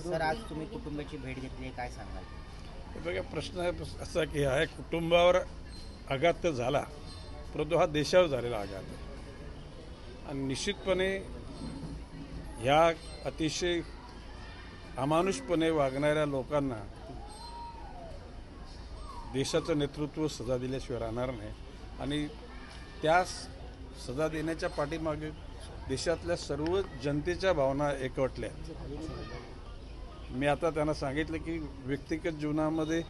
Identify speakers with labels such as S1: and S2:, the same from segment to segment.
S1: Sir आज तुम्ही कुटुंबाची भेट घेतली काय सांगाल
S2: बघा प्रश्न आहे असा की आहे कुटुंबावर आघात तर झाला परंतु हा देशावर झालेला आघात आहे. आणि निश्चितपणे ह्या अतिशय अमानुषपणे वागणाऱ्या लोकांना देशाचं नेतृत्व सजा दिल्याशिवाय राहणार नाही. आणि त्या सजा देण्याच्या पाठीमागे देशातल्या सर्व जनतेच्या भावना एकवटल्या. मी आता त्यांना सांगितलं की व्यक्तिगत जीवनामध्ये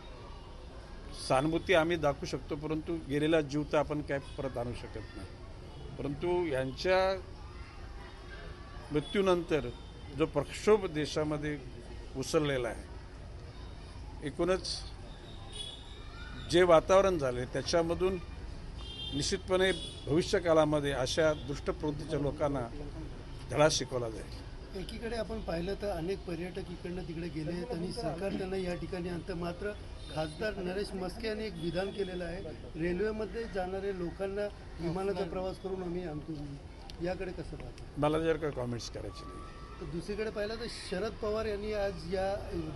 S2: सहानुभूती आम्ही दाखवू शकतो परंतु गेलेला जीव तर आपण काय परत आणू शकत नाही. परंतु यांच्या मृत्यूनंतर जो प्रक्षोभ देशामध्ये उसळलेला आहे एकूणच जे वातावरण झाले त्याच्यामधून निश्चितपणे भविष्यकालामध्ये अशा दुष्ट प्रवृत्तीच्या लोकांना धडा शिकवला जाईल.
S3: एकीकडे आपण पाहिलं तर अनेक पर्यटक इकडनं तिकडे गेले आहेत आणि सरकार त्यांना या ठिकाणी आणतं. मात्र खासदार नरेश मस्के यांनी एक विधान केलेलं आहे रेल्वेमध्ये जाणाऱ्या लोकांना विमानाचा प्रवास करून आम्ही आणतो याकडे कसं पाहतो?
S2: मला जर का कॉमेंट्स करायचे नाही.
S3: तर दुसरीकडे पाहिलं तर शरद पवार यांनी आज या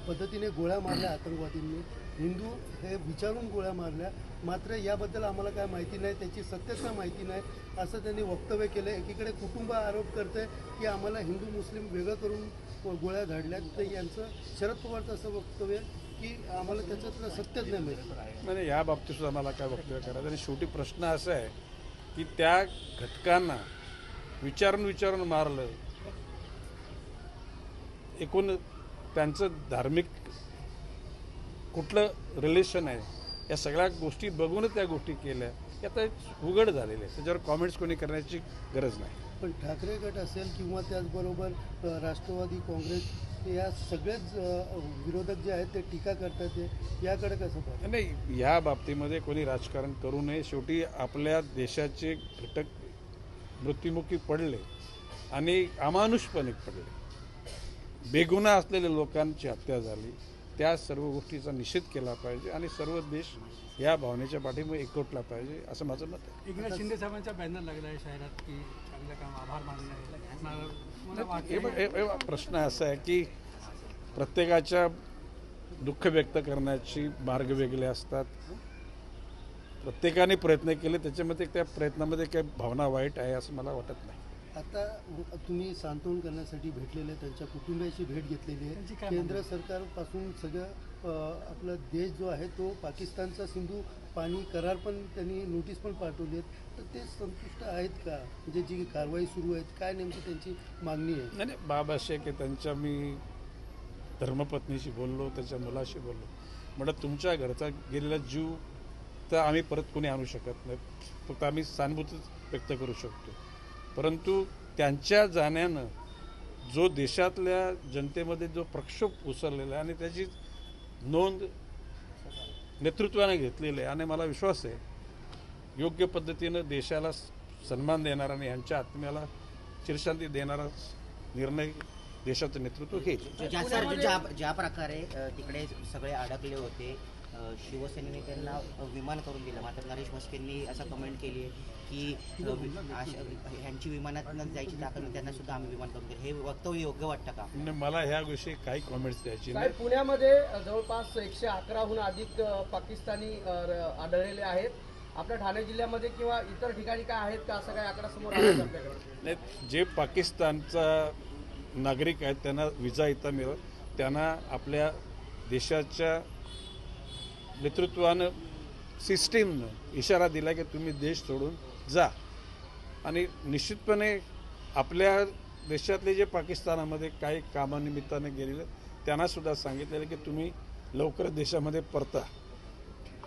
S3: पद्धतीने गोळ्या मारल्या आतंकवादींनी. हिंदू हे विचारून गोळ्या मारल्या. मात्र याबद्दल आम्हाला काय माहिती नाही त्याची सत्यता माहिती नाही असं त्यांनी वक्तव्य केलं. एकीकडे कुटुंब आरोप करते की आम्हाला हिंदू मुस्लिम वेगळं करून गोळ्या झाडल्या तर यांचं शरद पवारचं असं वक्तव्य की आम्हाला त्याच्यातलं सत्यच नाही. मिळत
S2: म्हणजे या बाबतीत सुद्धा आम्हाला काय वक्तव्य करायचं? आणि शेवटी प्रश्न असा आहे की त्या घटकांना विचारून विचारून मारलं एकूण त्यांचं धार्मिक कुठलं रिलेशन आहे? या सगळ्या गोष्टी बघूनच त्या गोष्टी केल्या. आता उघड झालेले आहे. त्याच्यावर कॉमेंट्स कोणी करण्याची गरज नाही.
S3: पण ठाकरे गट असेल किंवा त्याचबरोबर राष्ट्रवादी काँग्रेस या सगळेच विरोधक जे आहेत ते टीका करतात याकडे कसं
S2: नाही या बाबतीमध्ये कोणी राजकारण करू नये. शेवटी आपल्या देशाचे घटक मृत्युमुखी पडले आणि अमानुषपणे पडले. बेगुन्हा असलेल्या लोकांची हत्या झाली. त्या सर्व गोष्टीचा निषेध केला पाहिजे आणि सर्व देश या भावनेच्या पाठीमुळे एकवटला पाहिजे असं माझं मत आहे.
S4: एकनाथ शिंदे साहेबांचा बॅनर लागला आहे शहरात की चांगलं काम आभार मानले
S2: प्रश्न असा आहे की प्रत्येकाच्या दुःख व्यक्त करण्याची मार्ग वेगळे असतात. प्रत्येकाने प्रयत्न केले त्याच्यामध्ये त्या प्रयत्नामध्ये काही भावना वाईट आहे असं मला वाटत नाही.
S3: आता तुम्ही सांत्वन करण्यासाठी भेटलेले त्यांच्या कुटुंबियाची भेट घेतलेली आहे. केंद्र सरकारपासून सगळं आपला देश जो आहे तो पाकिस्तानचा सिंधू पाणी करार पण त्यांनी नोटीस पण पाठवली आहेत. तर ते संतुष्ट आहेत का? म्हणजे जी कारवाई सुरू आहे काय नेमकी त्यांची मागणी आहे?
S2: नाही नाही, बाबा शेख आहे त्यांच्या मी धर्मपत्नीशी बोललो त्याच्या मुलाशी बोललो. म्हणत तुमच्या घरचा गेलेला जीव तर आम्ही परत कोणी आणू शकत नाही. फक्त आम्ही सहानुभूतीच व्यक्त करू शकतो. परंतु त्यांच्या जाण्यानं जो देशातल्या जनतेमध्ये जो प्रक्षोभ उसरलेला आहे आणि त्याची नोंद नेतृत्वाने घेतलेली आहे आणि मला विश्वास आहे योग्य पद्धतीनं देशाला सन्मान देणारा आणि यांच्या आत्म्याला चिरशांती देणारा निर्णय देशाचं नेतृत्व घेईल.
S1: ज्या ज्या प्रकारे तिकडे सगळे अडकले होते शिवसेनेने त्यांना विमान करून दिलं. मात्र नरेश मस्केंनी असं कमेंट केली आहे की ह्यांची विमानात जायची ताकद नाही, त्यांना सुद्धा आम्ही विमान करून दिलं. हे वक्तव्य योग्य वाटतं का?
S2: मला ह्याविषयी काही कॉमेंट्स द्यायची नाही.
S5: पुण्यामध्ये जवळपास एकशे अकराहून अधिक पाकिस्तानी आढळलेले आहेत. आपल्या ठाणे जिल्ह्यामध्ये किंवा इतर ठिकाणी काय आहेत का? असं काय आकडा समोर
S2: नाही जे पाकिस्तानचा नागरिक आहेत त्यांना विजा इथं मिळत त्यांना आपल्या देशाच्या नेतृत्वानं सिस्टीमनं इशारा दिला की तुम्ही देश सोडून जा. आणि निश्चितपणे आपल्या देशातले जे पाकिस्तानामध्ये काही कामानिमित्तानं गेलेले त्यांनासुद्धा सांगितलेलं की तुम्ही लवकर देशामध्ये परता.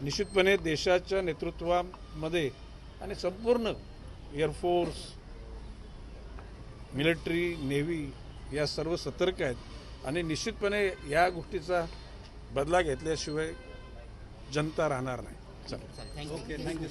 S2: निश्चितपणे देशाच्या नेतृत्वामध्ये आणि संपूर्ण एअरफोर्स मिलिटरी नेव्ही या सर्व सतर्क आहेत. आणि निश्चितपणे या गोष्टीचा बदला घेतल्याशिवाय जनता राहणार नाही. चला
S1: थँक्यू